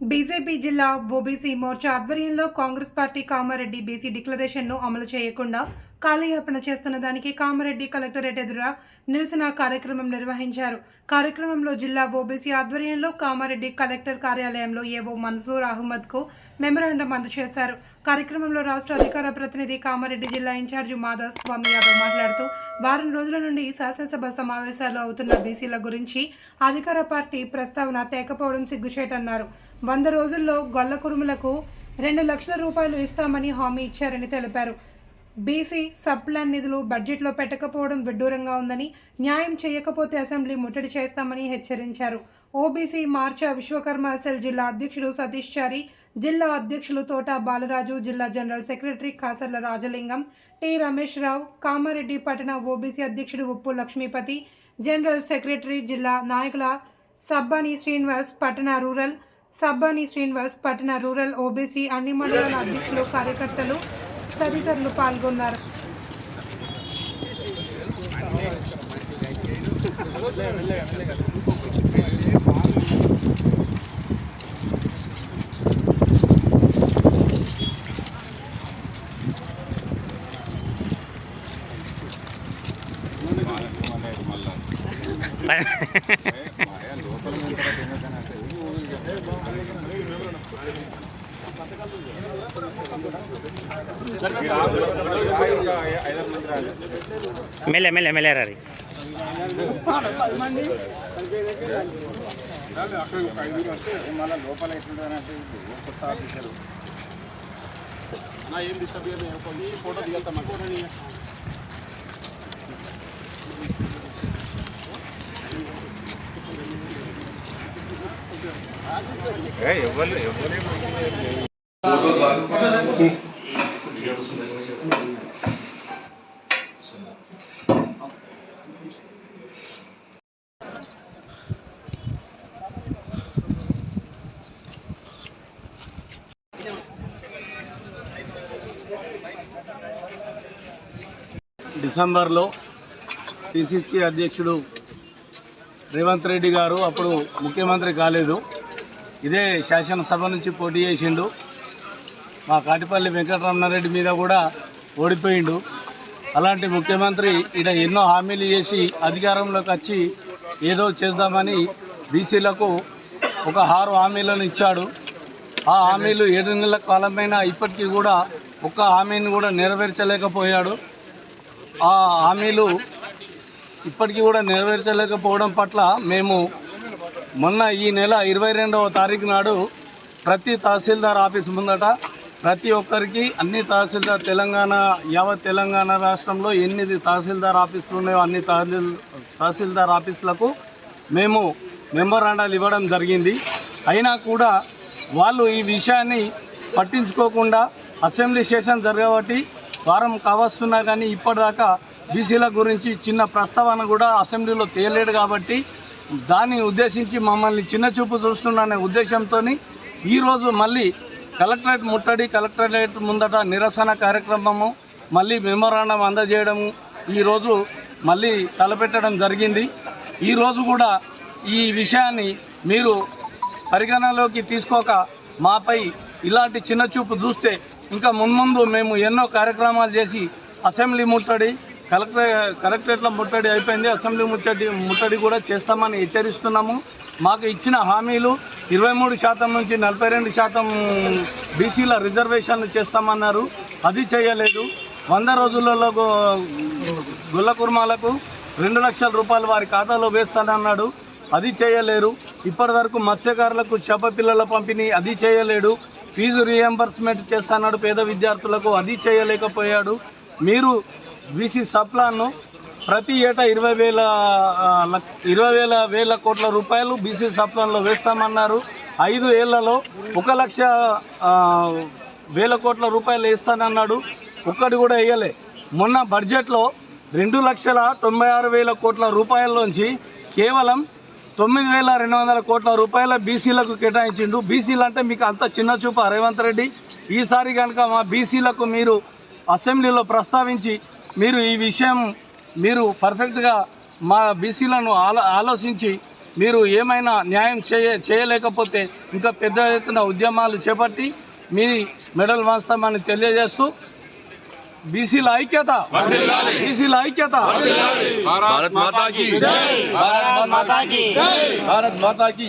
BJP జిల్లా OBC Morcha ఆధ్వర్యంలో Congress party Kamareddy BC డిక్లరేషన్ను అమలు చేయకుండా కాలయాపన చేస్తున్న దానికి కామారెడ్డి కలెక్టరేట్ ఎదుర నిరసన కార్యక్రమం నిర్వహించారు. కార్యక్రమంలో జిల్లా ఓబీసీ ఆధ్వర్యంలో కామారెడ్డి కలెక్టర్ కార్యాలయంలో ఏవో మన్సూర్ అహ్మద్కు మెమరాండం అందజేశారు. కార్యక్రమంలో రాష్ట్ర అధికార ప్రతినిధి కామారెడ్డి జిల్లా ఇన్ఛార్జి మాధవ స్వామి యాదవ్ మాట్లాడుతూ వారం రోజుల నుండి శాసనసభ సమావేశాలు అవుతున్న బీసీల గురించి అధికార పార్టీ ప్రస్తావన తేకపోవడం సిగ్గుచేటన్నారు. వంద రోజుల్లో గొల్ల కురుములకు రెండు లక్షల రూపాయలు ఇస్తామని హామీ ఇచ్చారని తెలిపారు. బీసీ సబ్ ప్లాన్ నిధులు బడ్జెట్లో పెట్టకపోవడం విడ్డూరంగా ఉందని న్యాయం చేయకపోతే అసెంబ్లీ ముట్టడి చేస్తామని హెచ్చరించారు. ఓబీసీ మార్చా విశ్వకర్మ సెల్ జిల్లా అధ్యక్షుడు సతీష్ చారి జిల్లా అధ్యక్షులు తోట బాలరాజు జిల్లా general secretary Kasarla Rajalingam T Ramesh Rao Kamareddy పట్టణ ఓబీసీ అధ్యక్షుడు ఉప్పు లక్ష్మీపతి జనరల్ సెక్రటరీ జిల్లా నాయకుల సబ్బాని శ్రీనివాస్ పట్టణ రూరల్ సబ్బాని శ్రీనివాస్ పట్టణ రూరల్ ఓబీసీ అన్ని మండలాల అధ్యక్షులు కార్యకర్తలు తదితరులు పాల్గొన్నారు మెల్లె మెల్లె మెల్లె రీ ఏం డిస్టర్బ్ ఫోటో దిగేస్తాం ఫోటో డిసెంబర్లో పిసిసి అధ్యక్షుడు రేవంత్ రెడ్డి గారు అప్పుడు ముఖ్యమంత్రి కాలేదు. ఇదే శాసనసభ నుంచి పోటీ చేసిండు. మా కాటిపల్లి వెంకటరమణారెడ్డి మీద కూడా ఓడిపోయిండు. అలాంటి ముఖ్యమంత్రి ఈడ ఎన్నో హామీలు చేసి అధికారంలోకి వచ్చి ఏదో చేద్దామని బీసీలకు ఒక ఆరు హామీలను ఇచ్చాడు. ఆ హామీలు ఏడు నెలల కాలమైనా ఇప్పటికీ కూడా ఒక్క హామీని కూడా నెరవేర్చలేకపోయాడు. ఆ హామీలు ఇప్పటికీ కూడా నెరవేర్చలేకపోవడం పట్ల మేము మొన్న ఈ నెల ఇరవై రెండవ తారీఖు నాడు ప్రతి తహసీల్దార్ ఆఫీస్ ముందట ప్రతి ఒక్కరికి అన్ని తహసీల్దార్ తెలంగాణ యావత్ తెలంగాణ రాష్ట్రంలో ఎన్ని తహసీల్దార్ ఆఫీసులు ఉన్నాయో. అన్ని తహసీల్ తహసీల్దార్ ఆఫీసులకు మేము మెమోరాండాలు ఇవ్వడం జరిగింది. అయినా కూడా వాళ్ళు ఈ విషయాన్ని పట్టించుకోకుండా అసెంబ్లీ సెషన్ జరగబట్టి వారం కావస్తున్నా కానీ ఇప్పటిదాకా బీసీల గురించి చిన్న ప్రస్తావన కూడా అసెంబ్లీలో తేలేడు కాబట్టి దాన్ని ఉద్దేశించి మమ్మల్ని చిన్న చూపు చూస్తున్నానే ఉద్దేశంతో ఈరోజు మళ్ళీ కలెక్టరేట్ ముట్టడి కలెక్టరేట్ ముందట నిరసన కార్యక్రమము మళ్ళీ మెమోరాండం అందజేయడము ఈరోజు మళ్ళీ తలపెట్టడం జరిగింది. ఈరోజు కూడా ఈ విషయాన్ని మీరు పరిగణలోకి తీసుకోక మాపై ఇలాంటి చిన్న చూపు చూస్తే ఇంకా మున్ముందు మేము ఎన్నో కార్యక్రమాలు చేసి అసెంబ్లీ ముట్టడి కలెక్టర్ కలెక్టరేట్ల ముట్టడి అయిపోయింది. అసెంబ్లీ ముట్టడి ముట్టడి కూడా చేస్తామని హెచ్చరిస్తున్నాము. మాకు ఇచ్చిన హామీలు ఇరవై మూడు శాతం నుంచి నలభై రెండు శాతం బీసీల రిజర్వేషన్లు చేస్తామన్నారు. అది చేయలేదు. వంద రోజులలో గుల్ల కుర్మాలకు రెండు లక్షల రూపాయలు వారి ఖాతాలో వేస్తానన్నాడు. అది చేయలేరు. ఇప్పటి వరకు మత్స్యకారులకు చేప పిల్లల పంపిణీ అది చేయలేడు. ఫీజు రీఎంబర్స్మెంట్ చేస్తాన్నాడు పేద విద్యార్థులకు అది చేయలేకపోయాడు. మీరు బీసీ సప్లాన్ను ప్రతి ఏటా ఇరవై వేల లక్- ఇరవై వేల వేల కోట్ల రూపాయలు బీసీ సప్లాన్లో వేస్తామన్నారు. ఐదు ఏళ్ళలో ఒక లక్ష వేల కోట్ల రూపాయలు వేస్తానన్నాడు. ఒక్కటి కూడా వేయలే. మొన్న బడ్జెట్లో రెండు లక్షల తొంభై ఆరు వేల కోట్ల రూపాయల్లోంచి కేవలం తొమ్మిది వేల రెండు వందల కోట్ల రూపాయల బీసీలకు కేటాయించిండు. బీసీలు అంటే మీకు అంత చిన్న చూపు రేవంత్ రెడ్డి. ఈసారి కనుక మా బీసీలకు మీరు అసెంబ్లీలో ప్రస్తావించి మీరు ఈ విషయం మీరు పర్ఫెక్ట్గా మా బీసీలను ఆలో ఆలోచించి మీరు ఏమైనా న్యాయం చేయ చేయలేకపోతే ఇంకా పెద్ద ఎత్తున ఉద్యమాలు చేపట్టి మీ మెడల్ వాస్తామని తెలియజేస్తూ बीसी लाई क्या था? बीसी लाई क्या था? भारत माता की। भारत माता की। भारत माता की।